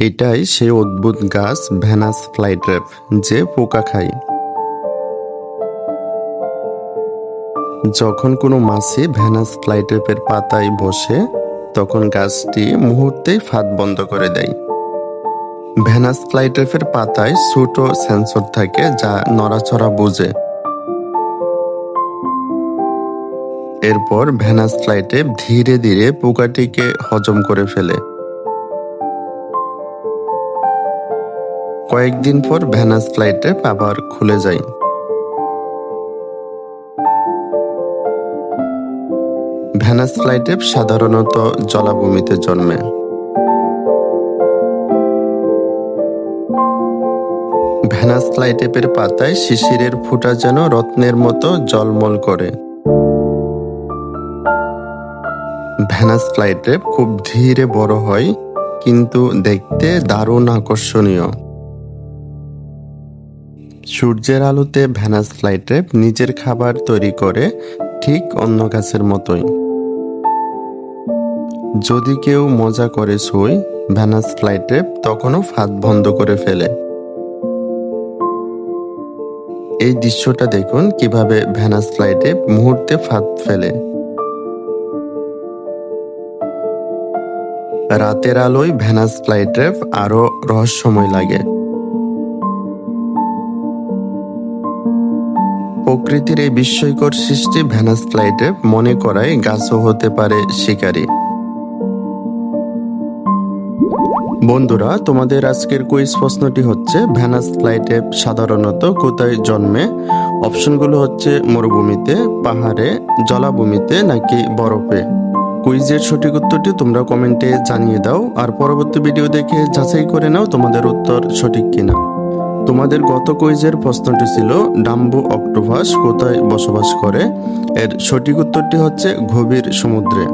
এটাই সেই অদ্ভুত গাছ ভ্যানাস ফ্লাইট্রেপ যে পোকা খায়। যখন কোনো মাছি ভ্যানাস ফ্লাইট্রেপের পাতায় বসে, তখন গাছটি মুহূর্তেই ফাঁদ বন্ধ করে দেয়। ভ্যানাস ফ্লাইট্রেপের পাতায় ছোট সেন্সর থাকে যা নড়াচড়া বোঝে। এরপর ভ্যানাস ফ্লাইট্রেপ ধীরে ধীরে পোকাটিকে হজম করে ফেলে। কয়েকদিন পর ভ্যানাস ফ্লাইট্রেপ আবার খুলে যায়। ভ্যানাস ফ্লাইট্রেপ সাধারণত জলাভূমিতে জন্মে। ভ্যানাস ফ্লাইটেপের পাতায় শিশিরের ফুটা যেন রত্নের মতো জলমল করে। ভ্যানাস ফ্লাইটেপ খুব ধীরে বড় হয়, কিন্তু দেখতে দারুণ আকর্ষণীয়। সূর্যের আলোতে ভ্যানাস ফ্লাইট্রেপ নিজের খাবার তৈরি করে ঠিক অন্য গাছের মতোই। যদি কেউ মজা করে শুই ভ্যানাস ফ্লাইট্রেপ তখনও ফাঁদ বন্ধ করে ফেলে। এই দৃশ্যটা দেখুন কীভাবে ভ্যানাস ফ্লাইট্রেপ মুহূর্তে ফাঁদ ফেলে। রাতের আলোয় ভ্যানাস ফ্লাইট্রেপ আরও রহস্যময় লাগে। প্রকৃতির এই বিস্ময়কর সৃষ্টি ভ্যানাস ফ্লাইট্রেপ মনে করায় গাছও হতে পারে শিকারী। বন্ধুরা, তোমাদের আজকের কুইজ প্রশ্নটি হচ্ছে ভ্যানাস ফ্লাইটেপ সাধারণত কোথায় জন্মে? অপশনগুলো হচ্ছে মরুভূমিতে, পাহাড়ে, জলাভূমিতে নাকি বরফে? কুইজের সঠিক উত্তরটি তোমরা কমেন্টে জানিয়ে দাও, আর পরবর্তী ভিডিও দেখে যাচাই করে নাও তোমাদের উত্তর সঠিক কিনা। তোমাদের গত কুইজের প্রশ্নটি ছিল, ডাম্বু অক্টোপাস কোথায় বসবাস করে? এর সঠিক উত্তরটি হচ্ছে গভীর সমুদ্রে।